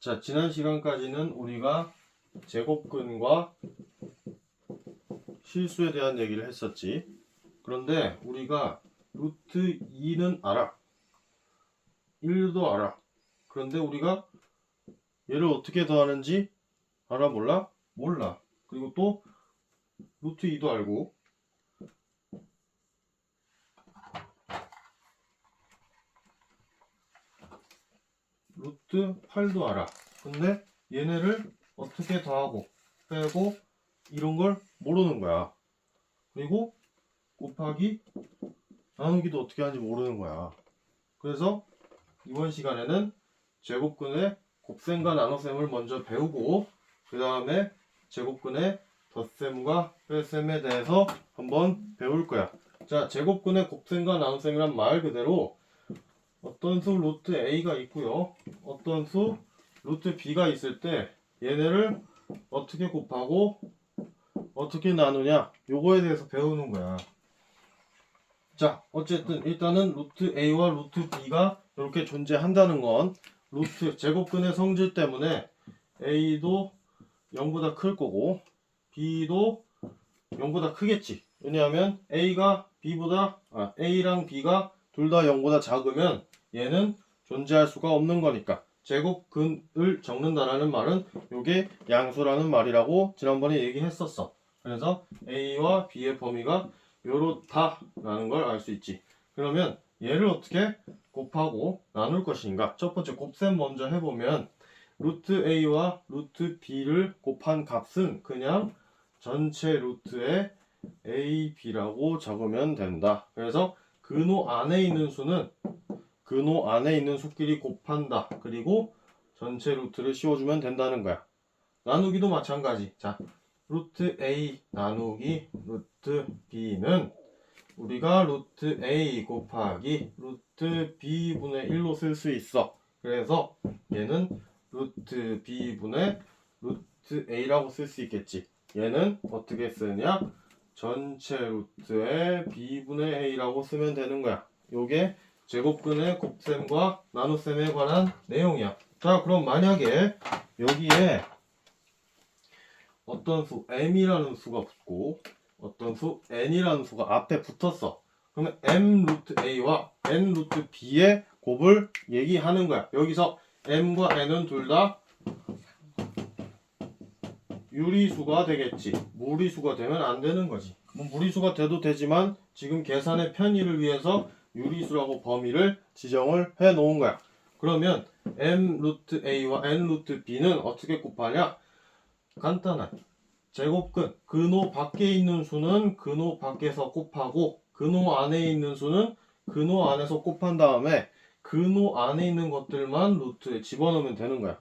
자, 지난 시간까지는 우리가 제곱근과 실수에 대한 얘기를 했었지. 그런데 우리가 루트 2는 알아. 1도 알아. 그런데 우리가 얘를 어떻게 더하는지 알아 몰라? 몰라. 그리고 또 루트 2도 알고 루트 8도 알아. 근데 얘네를 어떻게 더하고 빼고 이런 걸 모르는 거야. 그리고 곱하기 나누기도 어떻게 하는지 모르는 거야. 그래서 이번 시간에는 제곱근의 곱셈과 나눗셈을 먼저 배우고 그 다음에 제곱근의 덧셈과 뺄셈에 대해서 한번 배울 거야. 자, 제곱근의 곱셈과 나눗셈이란 말 그대로 어떤 수 루트 a가 있고요. 어떤 수 루트 b가 있을 때 얘네를 어떻게 곱하고 어떻게 나누냐 요거에 대해서 배우는 거야. 자, 어쨌든 일단은 루트 a와 루트 b가 이렇게 존재한다는 건 루트 제곱근의 성질 때문에 a도 0보다 클 거고 b도 0보다 크겠지. 왜냐하면 a가 b보다 아, a랑 b가 둘 다 0보다 작으면 얘는 존재할 수가 없는 거니까 제곱근을 적는다라는 말은 요게 양수라는 말이라고 지난번에 얘기했었어. 그래서 a와 b의 범위가 요렇다라는 걸 알 수 있지. 그러면 얘를 어떻게 곱하고 나눌 것인가? 첫 번째 곱셈 먼저 해보면 루트 a와 루트 b를 곱한 값은 그냥 전체 루트의 a, b라고 적으면 된다. 그래서 근호 안에 있는 수는 근호 안에 있는 수끼리 곱한다. 그리고 전체 루트를 씌워주면 된다는 거야. 나누기도 마찬가지. 자, 루트 a 나누기 루트 b는 우리가 루트 a 곱하기 루트 b분의 1로 쓸 수 있어. 그래서 얘는 루트 b분의 루트 a라고 쓸 수 있겠지. 얘는 어떻게 쓰냐? 전체 루트의 b분의 a라고 쓰면 되는 거야. 요게 제곱근의 곱셈과 나눗셈에 관한 내용이야. 자, 그럼 만약에 여기에 어떤 수 m이라는 수가 붙고 어떤 수 n이라는 수가 앞에 붙었어. 그러면 m 루트 a와 n 루트 b의 곱을 얘기하는 거야. 여기서 m과 n은 둘 다 유리수가 되겠지. 무리수가 되면 안 되는 거지. 뭐 무리수가 돼도 되지만 지금 계산의 편의를 위해서 유리수라고 범위를 지정을 해 놓은 거야. 그러면 m 루트 a와 n 루트 b는 어떻게 곱하냐? 간단하게 제곱근 근호 밖에 있는 수는 근호 밖에서 곱하고 근호 안에 있는 수는 근호 안에서 곱한 다음에 근호 안에 있는 것들만 루트에 집어넣으면 되는 거야.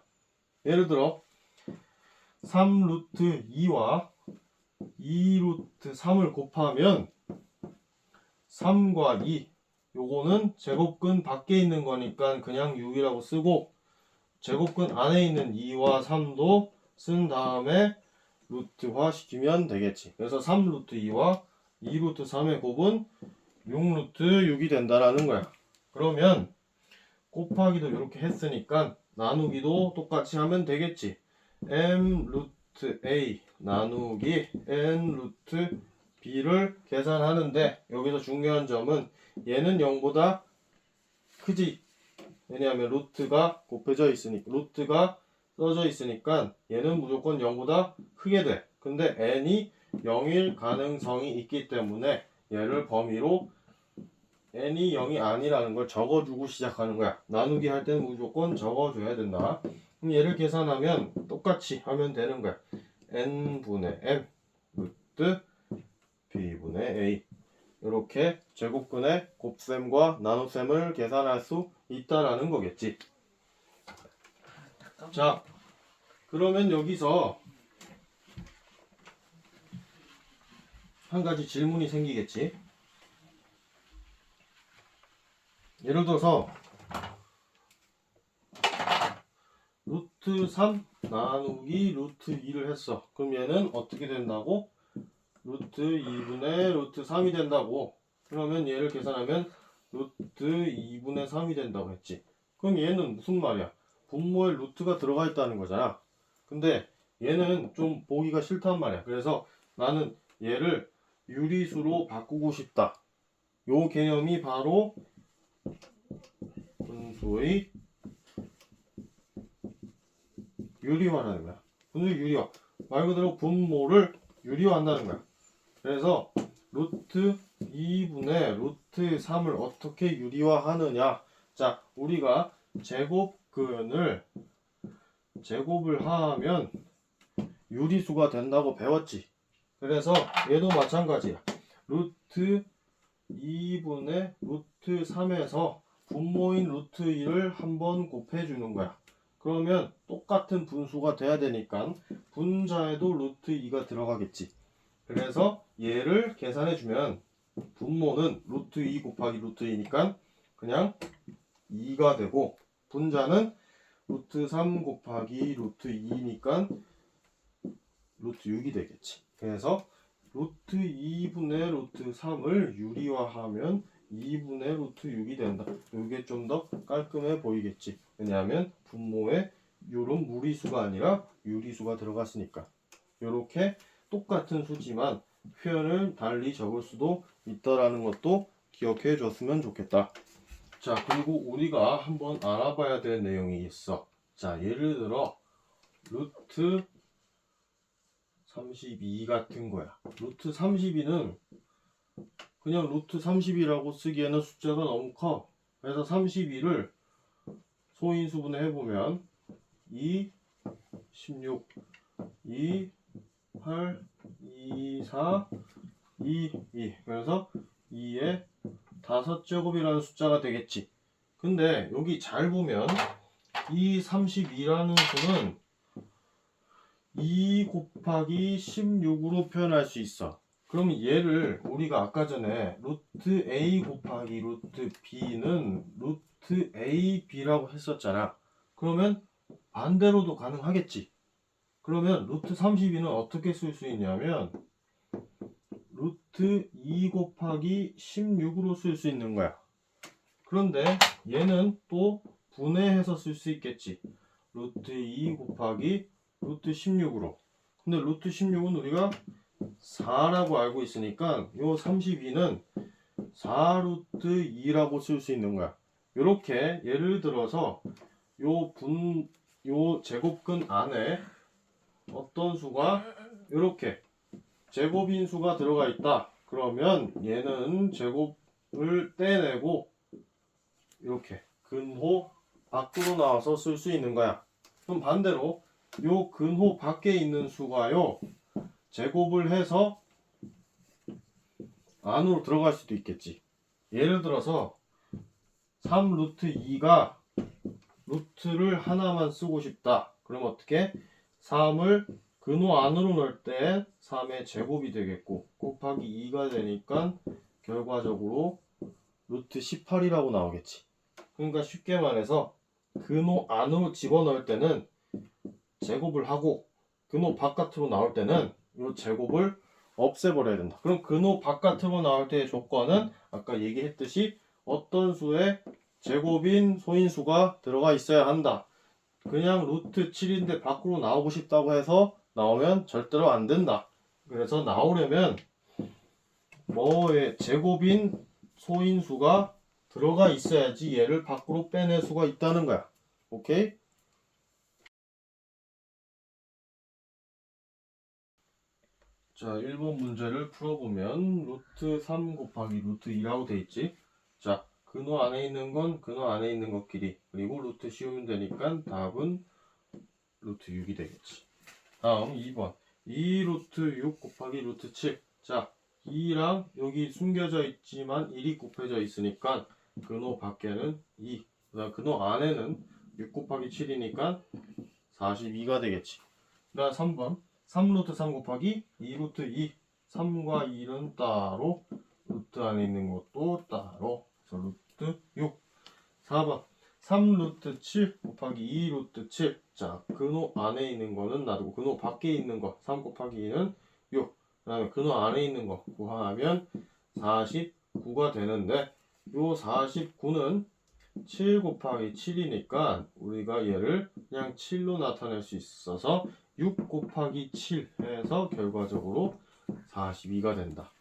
예를 들어 3 루트 2와 2 루트 3을 곱하면 3과 2 요거는 제곱근 밖에 있는 거니까 그냥 6이라고 쓰고 제곱근 안에 있는 2와 3도 쓴 다음에 루트화 시키면 되겠지. 그래서 3 루트 2와 2 루트 3의 곱은 6 루트 6이 된다라는 거야. 그러면 곱하기도 이렇게 했으니까 나누기도 똑같이 하면 되겠지. M 루트 a 나누기 n 루트 b를 계산하는데 여기서 중요한 점은 얘는 0보다 크지. 왜냐하면 루트가 곱해져 있으니까 루트가 써져 있으니까 얘는 무조건 0보다 크게 돼. 근데 n이 0일 가능성이 있기 때문에 얘를 범위로 n이 0이 아니라는 걸 적어주고 시작하는 거야. 나누기 할 때는 무조건 적어줘야 된다. 그럼 얘를 계산하면 똑같이 하면 되는 거야. n분의 m 루트 b분의 a 이렇게 제곱근의 곱셈과 나눗셈을 계산할 수 있다라는 거겠지. 자, 그러면 여기서 한 가지 질문이 생기겠지. 예를 들어서 루트 3 나누기 루트 2를 했어. 그럼 얘는 어떻게 된다고? 루트 2분의 루트 3이 된다고. 그러면 얘를 계산하면 루트 2분의 3이 된다고 했지. 그럼 얘는 무슨 말이야? 분모에 루트가 들어가 있다는 거잖아. 근데 얘는 좀 보기가 싫단 말이야. 그래서 나는 얘를 유리수로 바꾸고 싶다. 요 개념이 바로 분수의 유리화라는 거야. 분수의 유리화. 말 그대로 분모를 유리화한다는 거야. 그래서 루트 2분의 루트 3을 어떻게 유리화하느냐. 자, 우리가 제곱근을 제곱을 하면 유리수가 된다고 배웠지. 그래서 얘도 마찬가지야. 루트 2분의 루트 3에서 분모인 루트 1을 한번 곱해주는 거야. 그러면 똑같은 분수가 돼야 되니까 분자에도 루트 2가 들어가겠지. 그래서 얘를 계산해주면 분모는 루트 2 곱하기 루트 2니까 그냥 2가 되고 분자는 루트 3 곱하기 루트 2니까 루트 6이 되겠지. 그래서 루트 2분의 루트 3을 유리화하면 2분의 루트 6이 된다. 이게 좀 더 깔끔해 보이겠지. 왜냐하면 분모에 이런 무리수가 아니라 유리수가 들어갔으니까. 이렇게 똑같은 수지만 표현을 달리 적을 수도 있다라는 것도 기억해 줬으면 좋겠다. 자, 그리고 우리가 한번 알아봐야 될 내용이 있어. 자, 예를 들어 루트 32 같은 거야. 루트 32는 그냥 루트 30이라고 쓰기에는 숫자가 너무 커. 그래서 32를 소인수분해 해보면 2, 16, 2, 8, 2, 4, 2, 2. 그래서 2에 5제곱이라는 숫자가 되겠지. 근데 여기 잘 보면 이 32라는 수는 2 곱하기 16으로 표현할 수 있어. 그러면 얘를 우리가 아까 전에 루트 a 곱하기 루트 b는 루트 a b라고 했었잖아. 그러면 반대로도 가능하겠지. 그러면 루트 32는 어떻게 쓸 수 있냐면 루트 2 곱하기 16으로 쓸 수 있는 거야. 그런데 얘는 또 분해해서 쓸 수 있겠지. 루트 2 곱하기 루트 16으로. 근데 루트 16은 우리가 4라고 알고 있으니까 요 32는 4루트 2라고 쓸 수 있는 거야. 이렇게 예를 들어서 요 분, 요 제곱근 안에 어떤 수가 이렇게 제곱인 수가 들어가 있다. 그러면 얘는 제곱을 떼내고 이렇게 근호 밖으로 나와서 쓸 수 있는 거야. 그럼 반대로 요 근호 밖에 있는 수가요. 제곱을 해서 안으로 들어갈 수도 있겠지. 예를 들어서 3 루트 2가 루트를 하나만 쓰고 싶다. 그럼 어떻게? 3을 근호 안으로 넣을 때 3의 제곱이 되겠고 곱하기 2가 되니까 결과적으로 루트 18이라고 나오겠지. 그러니까 쉽게 말해서 근호 안으로 집어넣을 때는 제곱을 하고 근호 바깥으로 나올 때는 이 제곱을 없애버려야 된다. 그럼 근호 바깥으로 나올 때의 조건은 아까 얘기했듯이 어떤 수의 제곱인 소인수가 들어가 있어야 한다. 그냥 루트 7인데 밖으로 나오고 싶다고 해서 나오면 절대로 안 된다. 그래서 나오려면 뭐의 제곱인 소인수가 들어가 있어야지 얘를 밖으로 빼낼 수가 있다는 거야. 오케이? 자, 1번 문제를 풀어보면 루트 3 곱하기 루트 2라고 돼 있지. 자, 근호 안에 있는 건 근호 안에 있는 것끼리 그리고 루트 씌우면 되니까 답은 루트 6이 되겠지. 다음 2번 2 루트 6 곱하기 루트 7. 자, 2랑 여기 숨겨져 있지만 1이 곱해져 있으니까 근호 밖에는 2. 그다음 근호 안에는 6 곱하기 7이니까 42가 되겠지. 그다음 3번 3루트 3 곱하기 2루트 2 3과 1은 따로 루트 안에 있는 것도 따로. 그래서 루트 6 4번. 3루트 7 곱하기 2루트 7 자 근호 안에 있는 거는 놔두고 근호 밖에 있는 거 3 곱하기 2는 6 그 다음에 근호 안에 있는 거 구하면 49가 되는데 요 49는 7 곱하기 7이니까 우리가 얘를 그냥 7로 나타낼 수 있어서 6 곱하기 7 해서 결과적으로 42가 된다.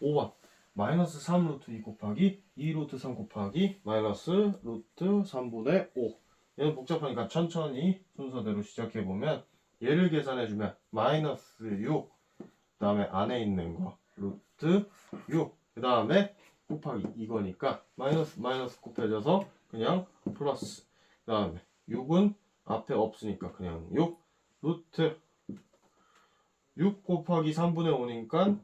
5번 마이너스 3 루트 2 곱하기 2 루트 3 곱하기 마이너스 루트 3분의 5 얘는 복잡하니까 천천히 순서대로 시작해보면 얘를 계산해주면 마이너스 6 그 다음에 안에 있는 거 루트 6 그 다음에 곱하기 이거니까 마이너스 마이너스 곱해져서 그냥 플러스. 그 다음에 6은 앞에 없으니까 그냥 6 루트 6 곱하기 3분의 5니까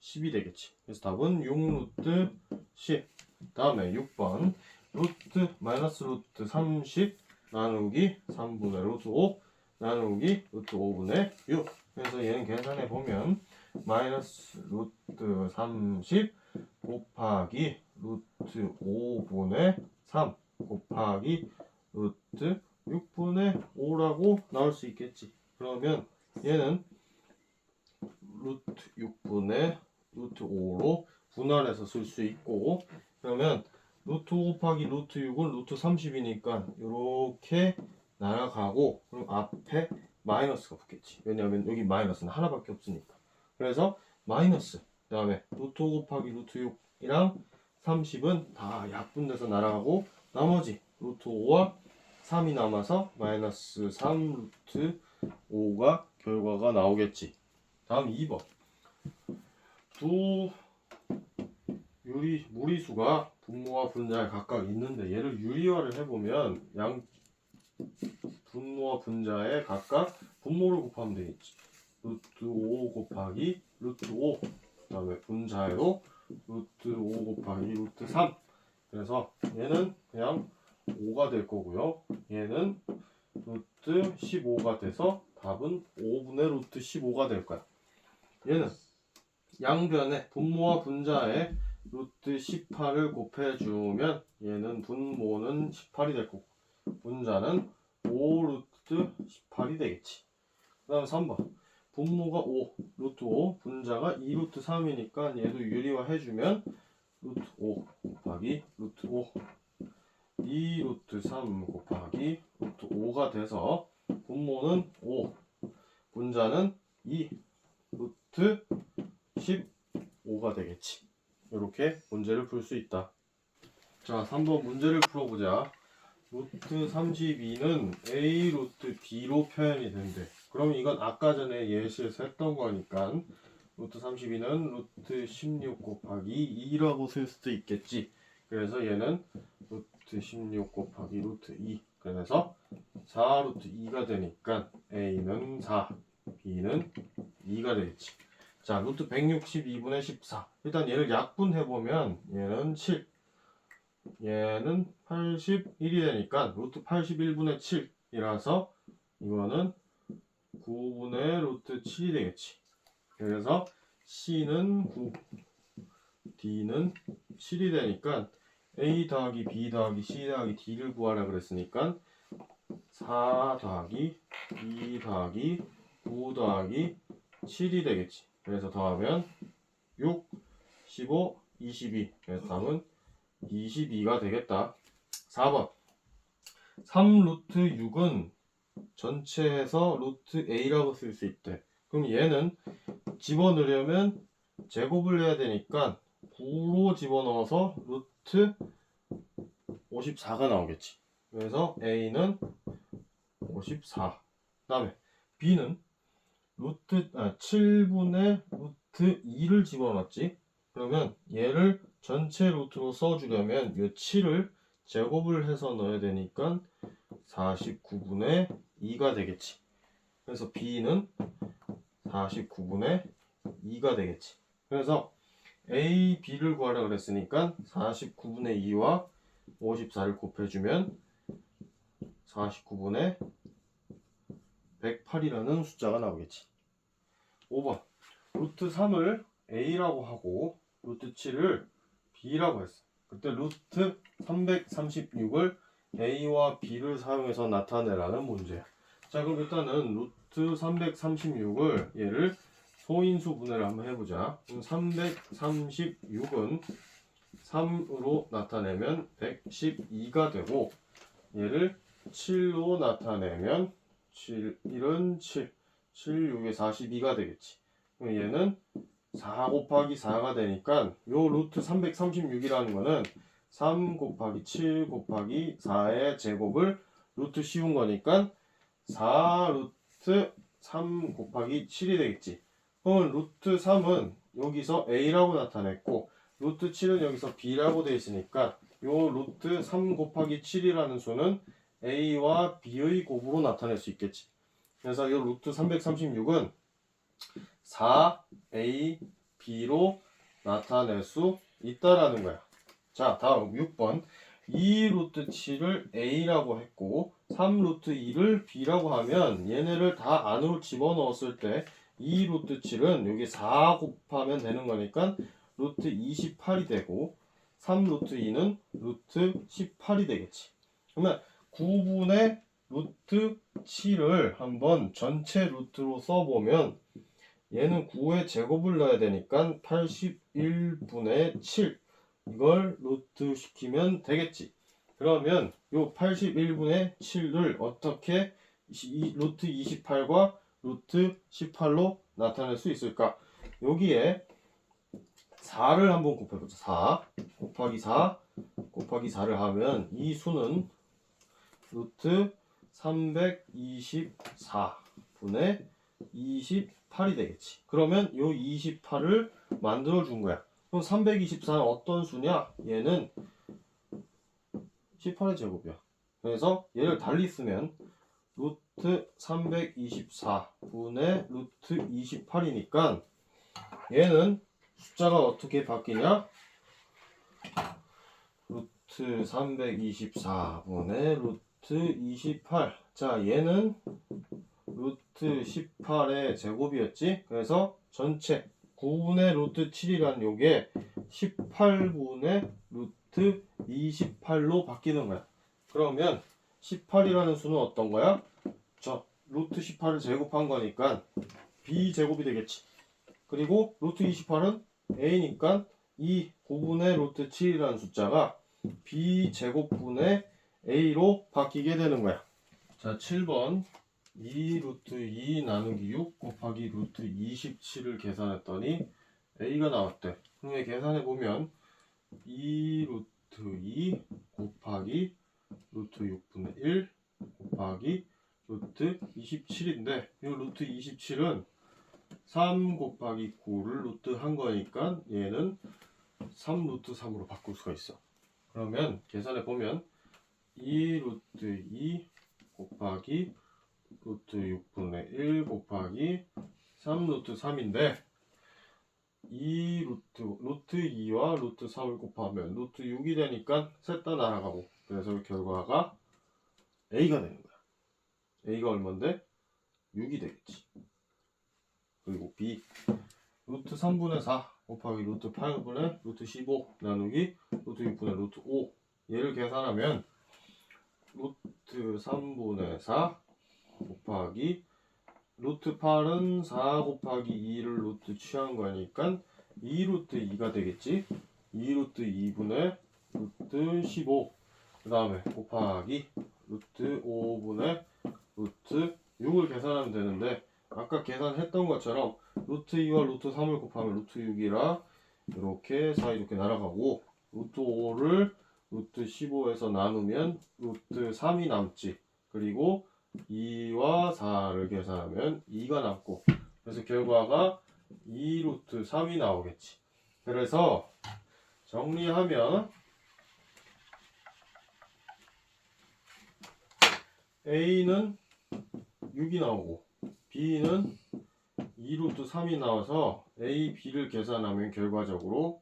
10이 되겠지. 그래서 답은 6 루트 10 다음에 6번 루트 마이너스 루트 30 나누기 3분의 루트 5 나누기 루트 5분의 6 그래서 얘는 계산해 보면 마이너스 루트 30 곱하기 루트 5분의 3 곱하기 루트 6분의 5라고 나올 수 있겠지. 그러면 얘는 루트 6분의 루트 5로 분할해서 쓸 수 있고 그러면 루트 5 곱하기 루트 6은 루트 30이니까 이렇게 날아가고 그럼 앞에 마이너스가 붙겠지. 왜냐하면 여기 마이너스는 하나밖에 없으니까. 그래서 마이너스 그 다음에 루트 5 곱하기 루트 6이랑 30은 다 약분돼서 날아가고 나머지 루트 5와 3이 남아서 마이너스 3 루트 5가 결과가 나오겠지. 다음 2번 두 유리 무리수가 분모와 분자에 각각 있는데 얘를 유리화를 해보면 양 분모와 분자에 각각 분모를 곱하면 되겠지. 루트 5 곱하기 루트 5 그다음에 분자에도 루트 5 곱하기 루트 3 그래서 얘는 그냥 5가 될 거고요. 얘는 루트 15가 돼서 답은 5분의 루트 15가 될 거야. 얘는 양변에 분모와 분자에 루트 18을 곱해주면 얘는 분모는 18이 될 거고 분자는 5 루트 18이 되겠지. 그 다음 3번. 분모가 5, 루트 5, 분자가 2 루트 3이니까 얘도 유리화 해주면 루트 5 곱하기 루트 5 2 루트 3 곱하기 루트 5가 돼서 분모는 5, 분자는 2 루트 15가 되겠지. 이렇게 문제를 풀 수 있다. 자, 3번 문제를 풀어보자. 루트 32는 A 루트 B로 표현이 된대. 그럼 이건 아까 전에 예시에서 했던 거니까 루트 32는 루트 16 곱하기 2라고 쓸 수도 있겠지. 그래서 얘는 루트 16 곱하기 루트 2. 그래서 4 루트 2가 되니까 A는 4, B는 2가 되겠지. 자, 루트 162분의 14. 일단 얘를 약분해보면 얘는 7. 얘는 81이 되니까 루트 81분의 7이라서 이거는 9분의 루트 7이 되겠지. 그래서 C는 9, D는 7이 되니까 A 더하기 B 더하기 C 더하기 D를 구하라 그랬으니까 4 더하기 2 더하기 9 더하기 7이 되겠지. 그래서 더하면 6, 15, 22. 그래서 답은 22가 되겠다. 4번. 3 루트 6은 전체에서 루트 A라고 쓸 수 있대. 그럼 얘는 집어넣으려면 제곱을 해야 되니까 9로 집어넣어서 루트 54가 나오겠지. 그래서 A는 54. 그 다음에 B는 루트 아, 7분의 루트 2를 집어넣었지. 그러면 얘를 전체 루트로 써주려면 이 7을 제곱을 해서 넣어야 되니까 49분의 2가 되겠지. 그래서 B는 49분의 2가 되겠지. 그래서 A, B를 구하라 그랬으니까 49분의 2와 54를 곱해주면 49분의 108이라는 숫자가 나오겠지. 5번 루트 3을 A라고 하고 루트 7을 B라고 했어. 그때 루트 336을 A와 B를 사용해서 나타내라는 문제야. 자 그럼 일단은 루트 336을 얘를 소인수 분해를 한번 해보자. 그럼 336은 3으로 나타내면 112가 되고 얘를 7로 나타내면 7, 1은 7, 7, 6에 42가 되겠지. 그럼 얘는 4 곱하기 4가 되니까 요 루트 336이라는 거는 3 곱하기 7 곱하기 4의 제곱을 루트 씌운 거니까 4 루트 3 곱하기 7이 되겠지. 그러면 루트 3은 여기서 a라고 나타냈고 루트 7은 여기서 b라고 되어 있으니까 요 루트 3 곱하기 7이라는 수는 a와 b의 곱으로 나타낼 수 있겠지. 그래서 이 루트 336은 4a b로 나타낼 수 있다라는 거야. 자, 다음 6번. 2 루트 7을 a라고 했고 3 루트 2를 b라고 하면 얘네를 다 안으로 집어넣었을 때 2 루트 7은 여기 4 곱하면 되는 거니까 루트 28이 되고 3 루트 2는 루트 18이 되겠지. 그러면 9분의 루트 7을 한번 전체 루트로 써보면 얘는 9의 제곱을 넣어야 되니까 81분의 7 이걸 루트 시키면 되겠지. 그러면 요 81분의 7을 어떻게 이 루트 28과 루트 18로 나타낼 수 있을까? 여기에 4를 한번 곱해보자. 4 곱하기 4 곱하기 4를 하면 이 수는 루트 324분의 28이 되겠지. 그러면 요 28을 만들어 준 거야. 그럼 324는 어떤 수냐? 얘는 18의 제곱이야. 그래서 얘를 달리 쓰면 루트 324분의 루트 28이니까 얘는 숫자가 어떻게 바뀌냐? 루트 324분의 루트 28. 자, 얘는 루트 18의 제곱이었지? 그래서 전체 9분의 루트 7이라는 요게 18분의 루트 28로 바뀌는 거야. 그러면 18이라는 수는 어떤 거야? 저 루트 18을 제곱한 거니까 b제곱이 되겠지. 그리고 루트 28은 a니까 이 9분의 루트 7이라는 숫자가 b제곱분의 a로 바뀌게 되는 거야. 자, 7번 2 루트 2 나누기 6 곱하기 루트 27을 계산했더니 a가 나왔대. 그럼 계산해 보면 2 루트 2 곱하기 루트 6분의 1 곱하기 루트 27인데 이 루트 27은 3 곱하기 9를 루트 한 거니까 얘는 3 루트 3으로 바꿀 수가 있어. 그러면 계산해 보면 2 루트 2 곱하기 루트 6분의 1 곱하기 3 루트 3인데 2 루트 루트 2와 루트 3을 곱하면 루트 6이 되니까 셋 다 날아가고 그래서 결과가 a가 되는 거야. a가 얼마인데 6이 되겠지. 그리고 b 루트 3분의 4 곱하기 루트 8분의 루트 15 나누기 루트 6분의 루트 5 얘를 계산하면 루트 3분의 4 곱하기 루트 8은 4 곱하기 2를 루트 취한 거니까 2 루트 2가 되겠지? 2 루트 2분의 루트 15 그 다음에 곱하기 루트 5분의 루트 6을 계산하면 되는데 아까 계산했던 것처럼 루트 2와 루트 3을 곱하면 루트 6이라 이렇게 사이좋게 날아가고 루트 5를 루트 15에서 나누면 루트 3이 남지. 그리고 2와 4를 계산하면 2가 남고 그래서 결과가 2 루트 3이 나오겠지 그래서 정리하면 A는 6이 나오고 B는 2 루트 3이 나와서 A, B를 계산하면 결과적으로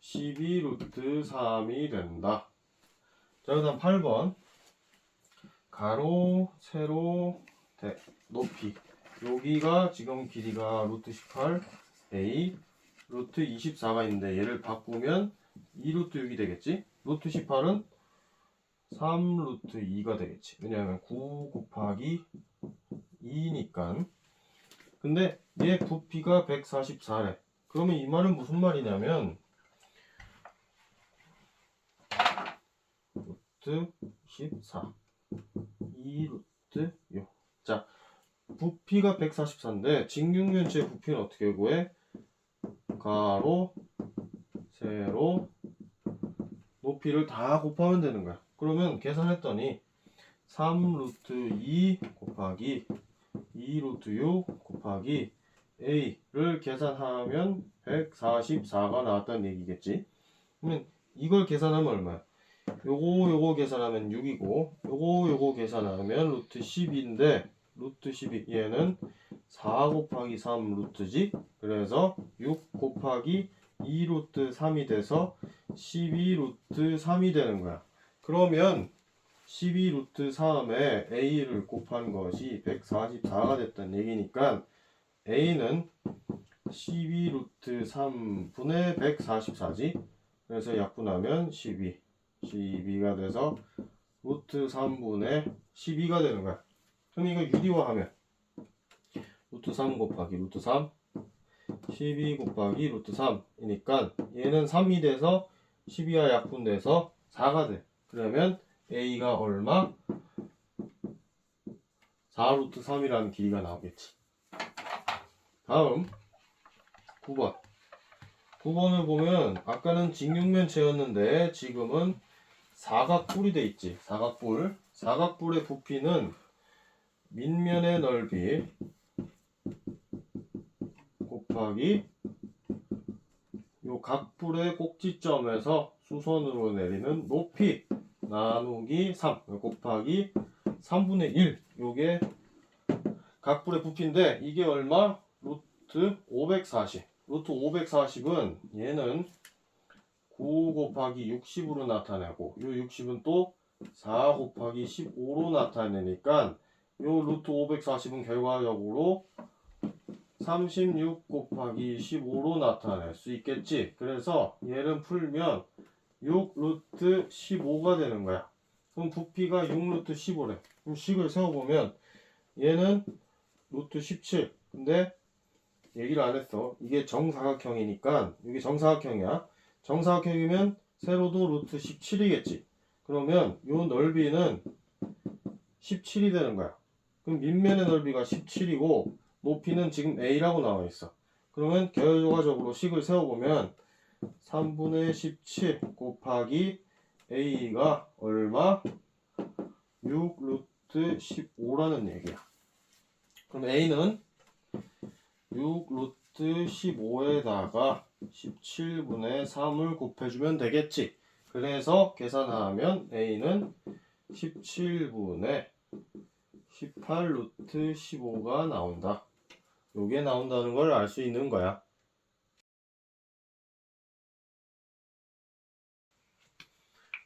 12 루트 3이 된다. 자, 그 다음 8번. 가로, 세로, 대, 높이. 여기가 지금 길이가 루트 18, A, 루트 24가 있는데 얘를 바꾸면 2 루트 6이 되겠지? 루트 18은 3 루트 2가 되겠지. 왜냐하면 9 곱하기 2니까. 근데 얘 부피가 144래. 그러면 이 말은 무슨 말이냐면 루트 14 2 루트 6 자, 부피가 144인데 직육면체의 부피는 어떻게 구해? 가로, 세로, 높이를 다 곱하면 되는 거야. 그러면 계산했더니 3 루트 2 곱하기 2 루트 6 곱하기 a를 계산하면 144가 나왔다는 얘기겠지. 그러면 이걸 계산하면 얼마야? 요거 요거 계산하면 6이고 요거 요거 계산하면 루트 10인데 루트 12 얘는 4 곱하기 3 루트지? 그래서 6 곱하기 2 루트 3이 돼서 12 루트 3이 되는 거야. 그러면 12 루트 3에 a를 곱한 것이 144가 됐다는 얘기니까 a는 12 루트 3분의 144지? 그래서 약분하면 12 12가 돼서 루트 3분의 12가 되는 거야. 그럼 이거 유리화하면 루트 3 곱하기 루트 3 12 곱하기 루트 3이니까 얘는 3이 돼서 12와 약분돼서 4가 돼. 그러면 a가 얼마? 4 루트 3이라는 길이가 나오겠지. 다음 9번 9번을 보면 아까는 직육면체였는데 지금은 사각뿔이 돼 있지. 사각뿔. 사각뿔의 부피는 밑면의 넓이 곱하기 요 각뿔의 꼭지점에서 수선으로 내리는 높이 나누기 3 곱하기 3분의 1 요게 각뿔의 부피인데 이게 얼마? 루트 540 루트 540은 얘는 9 곱하기 60으로 나타내고 요 60은 또 4 곱하기 15로 나타내니까 요 루트 540은 결과적으로 36 곱하기 15로 나타낼 수 있겠지. 그래서 얘를 풀면 6 루트 15가 되는 거야. 그럼 부피가 6 루트 15래. 그럼 식을 세워보면 얘는 루트 17. 근데 얘기를 안 했어. 이게 정사각형이니까 이게 정사각형이야. 정사각형이면 세로도 루트 17이겠지. 그러면 요 넓이는 17이 되는 거야. 그럼 밑면의 넓이가 17이고 높이는 지금 a라고 나와 있어. 그러면 결과적으로 식을 세워보면 3분의 17 곱하기 a가 얼마? 6 루트 15라는 얘기야. 그럼 a는 6 루트 15에다가 17분의 3을 곱해주면 되겠지. 그래서 계산하면 a는 17분의 18 루트 15가 나온다. 요게 나온다는 걸 알 수 있는 거야.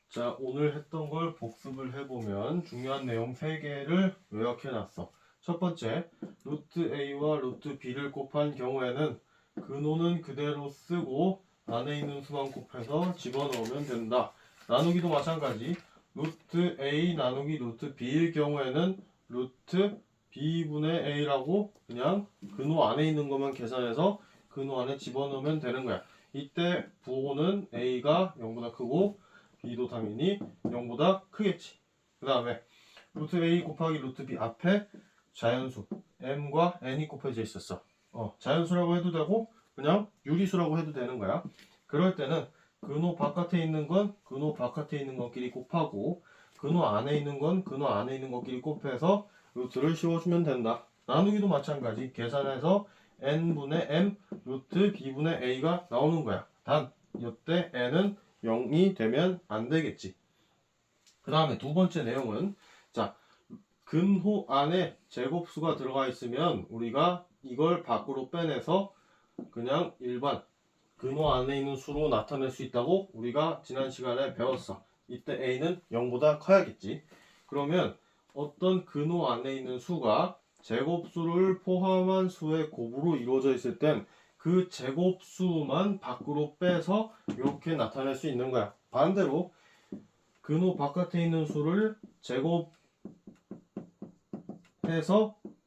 자, 오늘 했던 걸 복습을 해보면 중요한 내용 3개를 요약해놨어. 첫 번째, 루트 a와 루트 b를 곱한 경우에는 근호는 그대로 쓰고 안에 있는 수만 곱해서 집어넣으면 된다. 나누기도 마찬가지. 루트 a 나누기 루트 b일 경우에는 루트 b분의 a라고 그냥 근호 안에 있는 것만 계산해서 근호 안에 집어넣으면 되는 거야. 이때 부호는 a가 0보다 크고 b도 당연히 0보다 크겠지. 그 다음에 루트 a 곱하기 루트 b 앞에 자연수 m과 n이 곱해져 있었어. 어, 자연수라고 해도 되고 그냥 유리수라고 해도 되는 거야. 그럴 때는 근호 바깥에 있는 건 근호 바깥에 있는 것끼리 곱하고 근호 안에 있는 건 근호 안에 있는 것끼리 곱해서 루트를 씌워주면 된다. 나누기도 마찬가지. 계산해서 n분의 m 루트 b분의 a가 나오는 거야. 단 이때 n은 0이 되면 안 되겠지. 그 다음에 두 번째 내용은 자 근호 안에 제곱수가 들어가 있으면 우리가 이걸 밖으로 빼내서 그냥 일반 근호 안에 있는 수로 나타낼 수 있다고 우리가 지난 시간에 배웠어. 이때 a는 0보다 커야겠지. 그러면 어떤 근호 안에 있는 수가 제곱수를 포함한 수의 곱으로 이루어져 있을 땐 그 제곱수만 밖으로 빼서 이렇게 나타낼 수 있는 거야. 반대로 근호 바깥에 있는 수를 제곱해서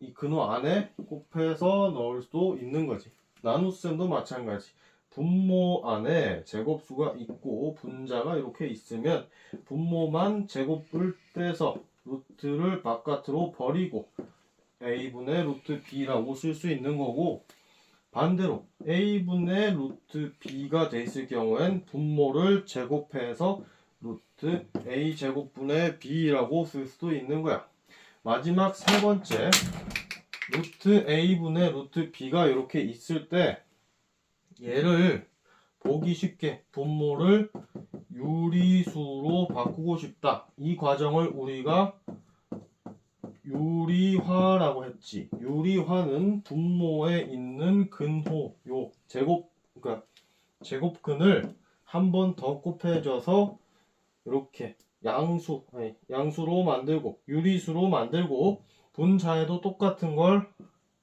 이 근호 안에 곱해서 넣을 수도 있는 거지. 나눗셈도 마찬가지. 분모 안에 제곱수가 있고 분자가 이렇게 있으면 분모만 제곱을 떼서 루트를 바깥으로 버리고 a분의 루트 b라고 쓸 수 있는 거고 반대로 a분의 루트 b가 돼 있을 경우엔 분모를 제곱해서 루트 a 제곱분의 b라고 쓸 수도 있는 거야. 마지막 세 번째 루트 a분의 루트 b가 이렇게 있을 때 얘를 보기 쉽게 분모를 유리수로 바꾸고 싶다. 이 과정을 우리가 유리화라고 했지. 유리화는 분모에 있는 근호 요 제곱 그러니까 제곱근을 한 번 더 곱해줘서 이렇게 양수 아니, 양수로 만들고 유리수로 만들고 분자에도 똑같은 걸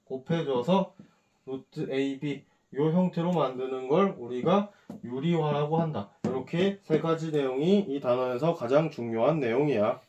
곱해줘서 루트 AB 요 형태로 만드는 걸 우리가 유리화라고 한다. 이렇게 세 가지 내용이 이 단원에서 가장 중요한 내용이야.